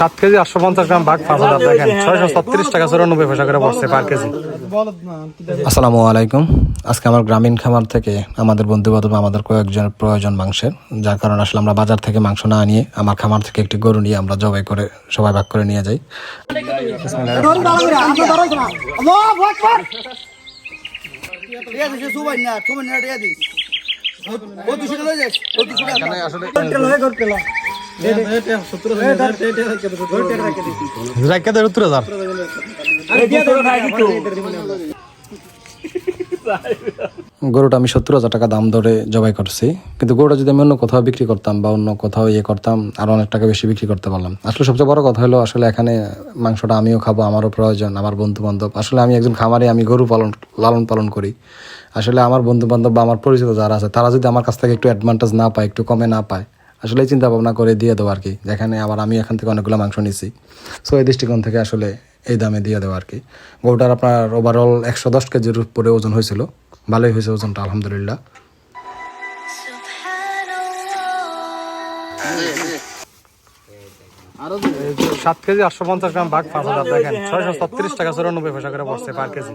সাত কেজি আটশো পঞ্চাশ গ্রাম বাঘ পাঁচ হাজার দেখেন ছয়শো ছত্রিশ টাকা চুরানব্বই পয়সা করে পড়ছে পার কেজি। আসসালামু আলাইকুম। আজকে আমার গ্রামীণ খামার থেকে আমাদের বন্ধু বান্ধব আমাদের কয়েকজনের প্রয়োজন মাংসের যার কারণে আসলে আমরা বাজার থেকে মাংস না নিয়ে আমার খামার থেকে একটি গরু নিয়ে আমরা জবাই করে সবাই ভাগ করে নিয়ে যাই। গরুটা আমি সত্তর হাজার টাকা দাম ধরে জবাই করছি। কিন্তু গরুটা যদি আমি অন্য কোথাও বিক্রি করতাম বা অন্য কোথাও ইয়ে করতাম, আরও অনেক টাকা বেশি বিক্রি করতে পারলাম। আসলে সবচেয়ে বড় কথা হলো, আসলে এখানে মাংসটা আমিও খাব, আমারও প্রয়োজন, আমার বন্ধু বান্ধব আসলে আমি একজন খামারে, আমি গরু পালন লালন পালন করি। আসলে আমার বন্ধু বান্ধব বা আমার পরিচিত যারা আছে, তারা যদি আমার কাছ থেকে একটু অ্যাডভান্টেজ না পায়, একটু কমে না পায় আসলে চিন্তা ভাবনা করে দিয়ে দেবো আর কি। যেখানে আবার আমি এখান থেকে অনেকগুলো মাংস নিছি। সো এই দৃষ্টিকোণ থেকে আসলে এই দামে দিয়ে দেবো আর কি। গরুটার আপনার ওভারঅল একশো দশ কেজির উপরে ওজন হয়েছিল। ভালোই হয়েছে ওজনটা, আলহামদুলিল্লাহ। সাত কেজি আটশো পঞ্চাশ গ্রাম বাঘ পাঁচ হাজার দেখেন, ছয়শো ছত্রিশ টাকা চুরানব্বই পয়সা করে পড়ছে পার কেজি।